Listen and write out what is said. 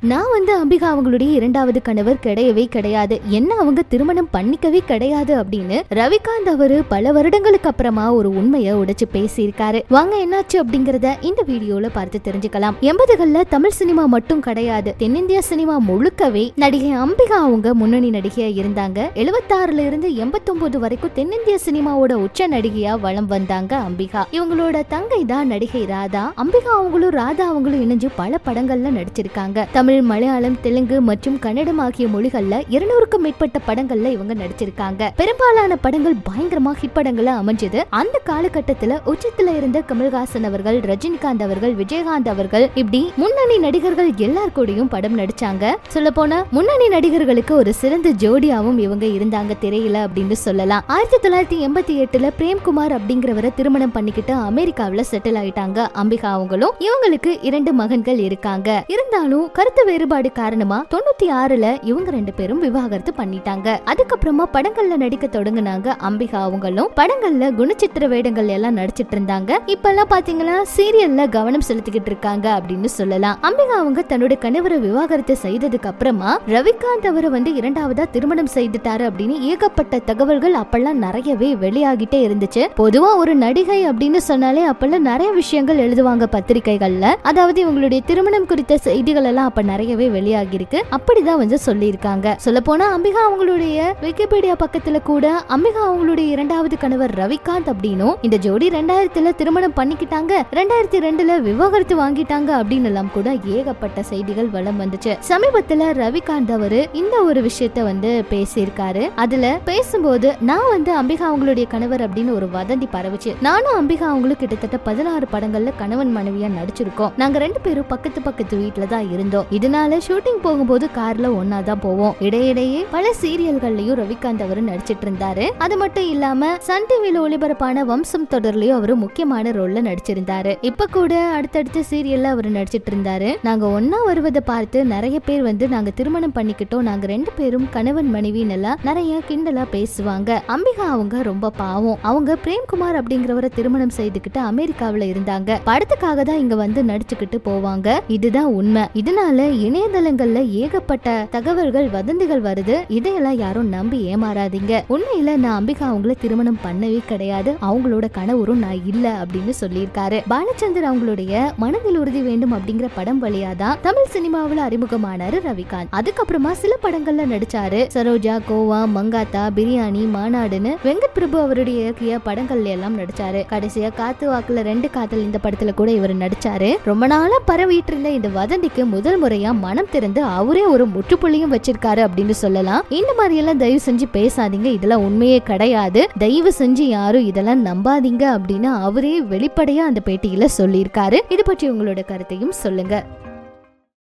நான் வந்து அம்பிகா அவங்களுடைய இரண்டாவது கணவர் கிடையவே கிடையாது. என்ன அவங்க திருமணம் பண்ணிக்கவே கிடையாது அப்படின்னு ரவிகாந்த் அவரு பல வருடங்களுக்கு அப்புறமா ஒரு உண்மையை உடைச்சு பேசியிருக்காரு. வாங்க என்னாச்சு அப்படிங்கறத இந்த வீடியோல பார்த்து தெரிஞ்சுக்கலாம். எண்பதுகள்ல தமிழ் சினிமா மட்டும் கிடையாது. தென்னிந்திய சினிமா முழுக்கவே நடிகை அம்பிகா அவங்க முன்னணி நடிகையா இருந்தாங்க. எழுபத்தாறுல இருந்து எண்பத்தொன்பது வரைக்கும் தென்னிந்திய சினிமாவோட உச்ச நடிகையா வலம் வந்தாங்க அம்பிகா. இவங்களோட தங்கை தான் நடிகை ராதா. அம்பிகா அவங்களும் ராதா அவங்களும் இணைஞ்சு பல படங்கள்ல நடிச்சிருக்காங்க. தமிழ் மலையாளம் தெலுங்கு மற்றும் கன்னடம் ஆகிய மொழிகள்ல இருநூறுக்கும் மேற்பட்ட படங்கள்ல இவங்க நடிச்சிருக்காங்க. பெரும்பாலான படங்கள் பயங்கரமா ஹிட் படங்களா அமைஞ்சது. அந்த காலகட்டத்துல உச்சத்துல இருந்த கமல்ஹாசன் அவர்கள் ரஜினிகாந்த் அவர்கள் விஜயகாந்த் அவர்கள் இப்படி முன்னணி நடிகர்கள் எல்லார் கூடயும் படம் நடிச்சாங்க. சொல்ல போனா முன்னணி நடிகர்களுக்கு ஒரு சிறந்த ஜோடியாவும் இவங்க இருந்தாங்க திரையில அப்படின்னு சொல்லலாம். ஆயிரத்தி தொள்ளாயிரத்தி எண்பத்தி எட்டுல பிரேம்குமார் அப்படிங்கிறவரை திருமணம் பண்ணிக்கிட்டு அமெரிக்காவில செட்டில் ஆயிட்டாங்க. அம்பிகா அவங்களும் இவங்களுக்கு இரண்டு மகன்கள் இருக்காங்க. இருந்தாலும் கருத்து வேறுபாடு காரணமா தொண்ணூத்தி ஆறுல இவங்க ரெண்டு பேரும் விவாகரத்து பண்ணிட்டாங்க. அதுக்கப்புறமா படங்கள்ல நடிக்க தொடங்கினாங்க அம்பிகா அவங்களும். படங்கள்ல குணச்சித்திர வேடங்கள் எல்லாம் நடிச்சிட்டு இருந்தாங்க. இப்ப எல்லாம் பாத்தீங்கன்னா சீரியல்ல கவனம் செலுத்திக்கிட்டு இருக்காங்க அப்படின்னு சொல்லலாம். அம்பிகா அவங்க தன்னோட கணவரை விவாகரத்து செய்ததுக்கு அப்புறமா ரவிகாந்த் அவரை வந்து இரண்டாவதா திருமணம் செய்துட்டாரு அப்படின்னு ஏகப்பட்ட தகவல்கள் அப்பெல்லாம் நிறையவே வெளியாகிட்டே இருந்துச்சு. பொதுவா ஒரு நடிகை அப்படின்னு சொன்னாலே அப்பெல்லாம் நிறைய விஷயங்கள் எழுதுவாங்க பத்திரிகைகள்ல. அதாவது இவங்களுடைய திருமணம் குறித்த செய்திகள் எல்லாம் அப்ப நிறையவே வெளியாகியிருக்கு. அப்படிதான் வந்து சொல்லியிருக்காங்க. சொல்ல போனா அம்பிகா அவங்களுடைய விக்கிபீடியா பக்கத்துல கூட அம்பிகா அவங்களுடைய இரண்டாவது கணவர் ரவிகாந்த் அப்படின்னும் இந்த ஜோடி ரெண்டாயிரத்துல திருமணம் பண்ணிக்கிட்டாங்க. ரெண்டாயிரத்தி ரெண்டுல விவாகரத்து வாங்கிட்டாங்க அப்படின்னு எல்லாம் கூட ஏகப்பட்ட செய்திகள் வளம் வந்துச்சு. சமீபத்துல ரவிகாந்த் அவரு இந்த ஒரு விஷயத்த வந்து பேசியிருக்காரு. அதுல பேசும்போது நான் வந்து அம்பிகா அவங்களுடைய கணவர் அப்படின்னு ஒரு வதந்தி பரவுச்சு. நானும் அம்பிகா அவங்களும் கிட்டத்தட்ட பதினாறு படங்கள்ல கணவன் மனைவியா நடிச்சிருக்கோம். நாங்க ரெண்டு பேரும் பக்கத்து பக்கத்து வீட்டுல தான் இருந்தோம். இதனால ஷூட்டிங் போகும்போது கார்ல ஒன்னா தான் போவோம். இடையிடையே பல சீரியல்கள்லயும் ரவிகாந்த் அவரு நடிச்சிட்டு இருந்தாரு. அது மட்டும் இல்லாம சன் டிவியில ஒளிபரப்பான வம்சம் தொடர்லயும் அவரு முக்கியமான ரோல்ல நடிச்சிருந்தாரு. இப்ப கூட அடுத்தடுத்த சீரியல்ல அவரு நடிச்சிட்டு இருந்தாரு. நாங்க ஒன்னா வருவதை பார்த்து நிறைய பேர் வந்து நாங்க திருமணம் பண்ணிக்கிட்டோம். நாங்க ரெண்டு பேரும் கணவன் மனைவின்னு எல்லாம் நிறைய கிண்டலா பேசுவாங்க. அம்பிகா அவங்க ரொம்ப பாவம். அவங்க பிரேம்குமார் அப்படிங்கிறவரை திருமணம் செய்துக்கிட்டு அமெரிக்காவில இருந்தாங்க. படத்துக்காக தான் இங்க வந்து நடிச்சுக்கிட்டு போவாங்க. இதுதான் உண்மை. இதனால இணையதளங்கள்ல ஏகப்பட்ட தகவல்கள் வதந்திகள் வருது. இதையெல்லாம் யாரும் நம்பி ஏமாறாதீங்க. உண்மையில நான் அம்பிகா அவங்கள திருமணம் பண்ணவே கிடையாது. அவங்களோட கணவரும் நான் இல்ல அப்படின்னு சொல்லியிருக்காரு. பாலச்சந்தர் அவங்களுடைய மனதில் உறுதி வேண்டும் அப்படிங்கிற படம் வழியா தான் தமிழ் சினிமாவில் அறிமுகமானாரு ரவிகாந்த். அதுக்கப்புறமா சில படங்கள்ல நடிச்சாரு. சரோஜா கோவா மங்காத்தா பிரியாணி மாநாடுன்னு வெங்கட் பிரபு அவருடைய இயக்கிய படங்கள்ல எல்லாம் நடிச்சாரு. கடைசியா காத்து வாக்குல ரெண்டு காதல் இந்த படத்துல கூட இவர் நடிச்சாரு. ரொம்ப நாளா பரவிட்டு இருந்த இந்த வதந்திக்கு முதல் முறை முறையா மனம் திறந்து அவரே ஒரு முற்றுப்புள்ளியும் வச்சிருக்காரு அப்படின்னு சொல்லலாம். இந்த மாதிரி எல்லாம் தயவு செஞ்சு பேசாதீங்க. இதெல்லாம் உண்மையே கிடையாது. தயவு செஞ்சு யாரும் இதெல்லாம் நம்பாதீங்க அப்படின்னு அவரே வெளிப்படையா அந்த பேட்டியில சொல்லியிருக்காரு. இது பற்றி உங்களோட கருத்தையும் சொல்லுங்க.